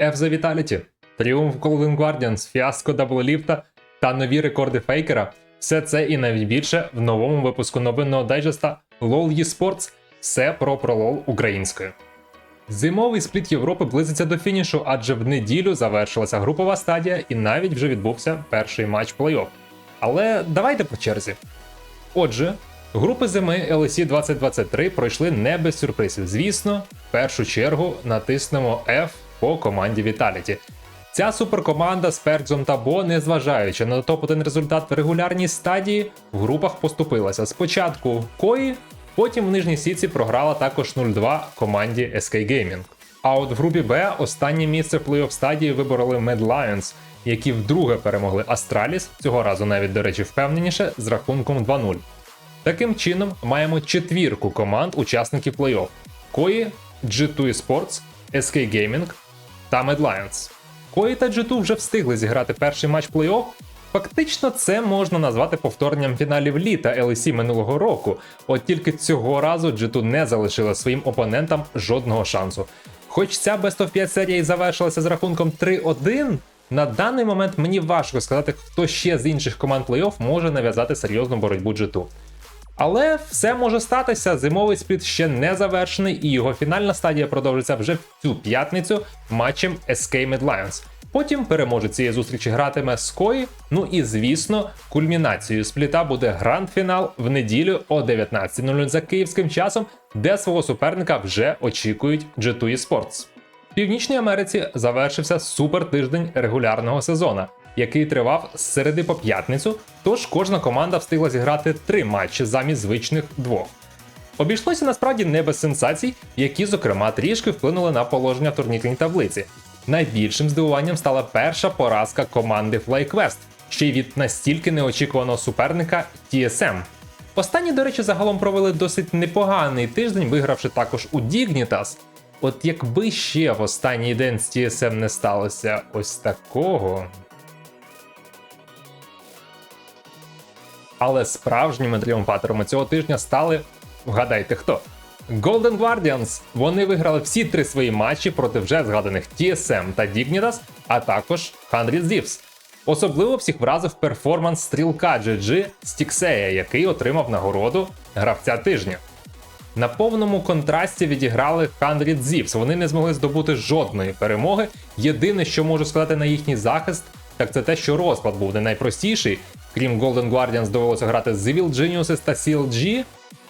FZ Vitality, тріумф Golden Guardians, фіаско Даблеліфта та нові рекорди Фейкера. Все це і навіть більше в новому випуску новинного дайджеста LOL eSports. Все про пролол українською. Зимовий спліт Європи близиться до фінішу, адже в неділю завершилася групова стадія і навіть вже відбувся перший матч плей-офф. Але давайте по черзі. Отже, групи зими LEC 2023 пройшли не без сюрпризів. Звісно, в першу чергу натиснемо F по команді Vitality. Ця суперкоманда з Перкзом та Бо, незважаючи на топ-1 результат в регулярній стадії, в групах поступилася. Спочатку Кої, потім в нижній сітці програла також 0-2 команді SK Gaming. А от в групі Б останнє місце в плей-офф стадії вибороли Mad Lions, які вдруге перемогли Астраліс, цього разу навіть, до речі, впевненіше, з рахунком 2-0. Таким чином, маємо четвірку команд учасників плей-офф: Кої, G2 Esports, SK Gaming та Mad Lions. Кої та G2 вже встигли зіграти перший матч плей-офф. Фактично, це можна назвати повторенням фіналів літа LEC минулого року. От тільки цього разу G2 не залишила своїм опонентам жодного шансу. Хоч ця Best of 5 серія і завершилася з рахунком 3-1, на даний момент мені важко сказати, хто ще з інших команд плей-офф може нав'язати серйозну боротьбу G2. Але все може статися. Зимовий спліт ще не завершений, і його фінальна стадія продовжиться вже в цю п'ятницю матчем SK Mid Lions. Потім переможець цієї зустрічі гратиме з Кої. Ну і звісно, кульмінацією спліта буде гранд-фінал в неділю о 19.00 за київським часом, де свого суперника вже очікують G2 Esports. В Північній Америці завершився супер тиждень регулярного сезону, який тривав з середи по п'ятницю, тож кожна команда встигла зіграти три матчі замість звичних двох. Обійшлося насправді не без сенсацій, які, зокрема, трішки вплинули на положення в турнірній таблиці. Найбільшим здивуванням стала перша поразка команди FlyQuest, ще й від настільки неочікуваного суперника TSM. Останні, до речі, загалом провели досить непоганий тиждень, вигравши також у Dignitas. От якби ще в останній день з TSM не сталося ось такого. Але справжніми тріумфаторами цього тижня стали, вгадайте хто? Golden Guardians. Вони виграли всі три свої матчі проти вже згаданих TSM та Dignitas, а також 100 Thieves. Особливо всіх вразив перформанс стрілка GG Стіксея, який отримав нагороду гравця тижня. На повному контрасті відіграли 100 Thieves. Вони не змогли здобути жодної перемоги. Єдине, що можу сказати на їхній захист, так це те, що розклад був не найпростіший. Крім Golden Guardians, довелося грати з Evil Geniuses та CLG.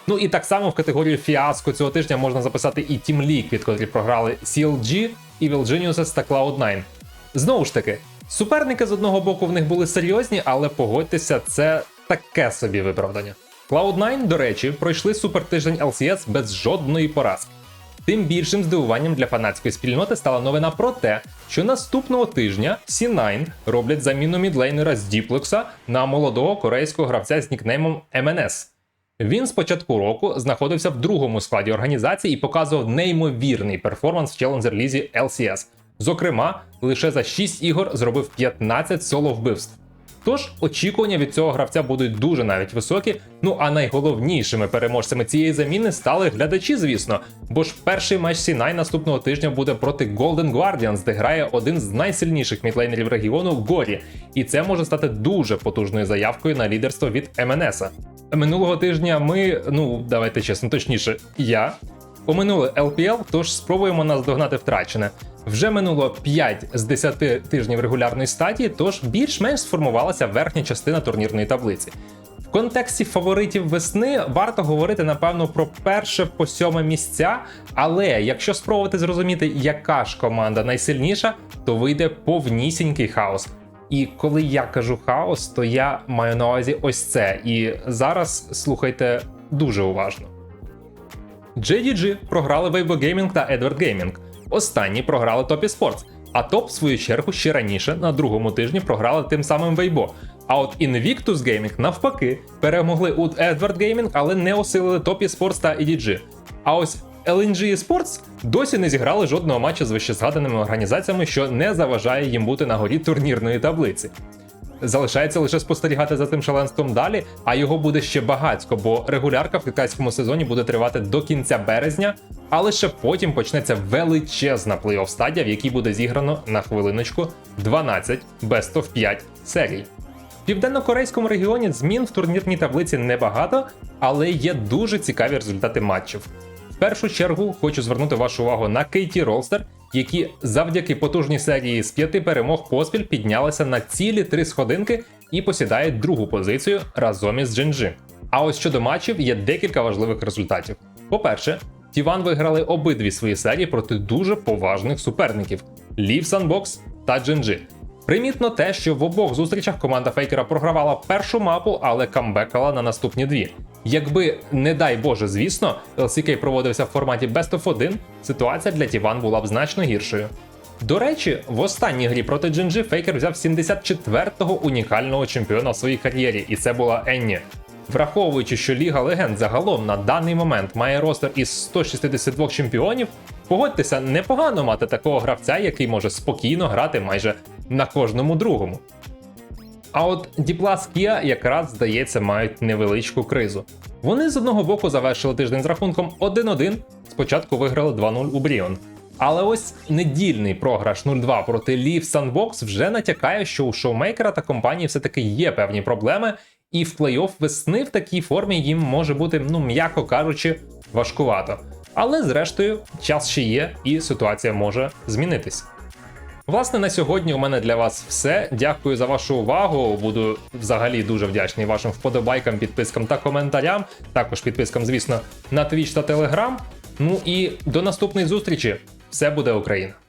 Ну і так само в категорію фіаско цього тижня можна записати і Team Liquid, котрі програли CLG, Evil Geniuses та Cloud9. Знову ж таки, суперники з одного боку в них були серйозні, але погодьтеся, це таке собі виправдання. Cloud9, до речі, пройшли супертиждень LCS без жодної поразки. Тим більшим здивуванням для фанатської спільноти стала новина про те, що наступного тижня C9 роблять заміну мідлейнера з Діплекса на молодого корейського гравця з нікнеймом MNS. Він з початку року знаходився в другому складі організації і показував неймовірний перформанс в челенджер лізі LCS. Зокрема, лише за 6 ігор зробив 15 соло вбивств. Тож очікування від цього гравця будуть дуже навіть високі. Ну а найголовнішими переможцями цієї заміни стали глядачі, звісно. Бо ж перший матч C9 наступного тижня буде проти Golden Guardians, де грає один з найсильніших мідлейнерів регіону Горі. І це може стати дуже потужною заявкою на лідерство від МНС. Минулого тижня ми, ну давайте чесно, точніше, я оминули LPL, тож спробуємо наздогнати втрачене. Вже минуло 5 з 10 тижнів регулярної стадії, тож більш-менш сформувалася верхня частина турнірної таблиці. В контексті фаворитів весни варто говорити, напевно, про перше по сьоме місця. Але якщо спробувати зрозуміти, яка ж команда найсильніша, то вийде повнісінький хаос. І коли я кажу хаос, то я маю на увазі ось це. І зараз слухайте дуже уважно. JDG програли Weibo Gaming та Edward Gaming. Останні програли Топі Спортс, а топ, в свою чергу, ще раніше на другому тижні програли тим самим Вейбо. А от Invictus Gaming навпаки перемогли у Edward Gaming, але не осилили Топі Спортс та EDG. А ось LNG Esports досі не зіграли жодного матчу з вищезгаданими організаціями, що не заважає їм бути на горі турнірної таблиці. Залишається лише спостерігати за цим шаленством далі, а його буде ще багатько, бо регулярка в китайському сезоні буде тривати до кінця березня, а лише потім почнеться величезна плей-офф стадія, в якій буде зіграно на хвилиночку 12 best of 5 серій. В південно-корейському регіоні змін в турнірній таблиці небагато, але є дуже цікаві результати матчів. В першу чергу хочу звернути вашу увагу на KT Rolster, які завдяки потужній серії з п'яти перемог поспіль піднялися на цілі три сходинки і посідають другу позицію разом із Джинджи. А ось щодо матчів є декілька важливих результатів. По-перше, Тіван виграли обидві свої серії проти дуже поважних суперників Лів Sandbox та Джинджи. Примітно те, що в обох зустрічах команда Фейкера програвала першу мапу, але камбекала на наступні дві. Якби, не дай Боже, звісно, LCK проводився в форматі Best of 1, ситуація для Тіван була б значно гіршою. До речі, в останній грі проти Джинджи Фейкер взяв 74-го унікального чемпіона в своїй кар'єрі, і це була Енні. Враховуючи, що Ліга Легенд загалом на даний момент має ростер із 162 чемпіонів, погодьтеся, непогано мати такого гравця, який може спокійно грати майже на кожному другому. А от Діплас Кія якраз здається мають невеличку кризу. Вони з одного боку завершили тиждень з рахунком 1-1, спочатку виграли 2-0 у Бріон. Але ось недільний програш 0-2 проти Лів Sandbox вже натякає, що у шоумейкера та компанії все-таки є певні проблеми, і в плей-офф весни в такій формі їм може бути, ну м'яко кажучи, важкувато. Але зрештою, час ще є, і ситуація може змінитись. Власне, на сьогодні у мене для вас все. Дякую за вашу увагу. Буду взагалі дуже вдячний вашим вподобайкам, підпискам та коментарям. Також підпискам, звісно, на Twitch та Telegram. Ну і до наступної зустрічі. Все буде Україна!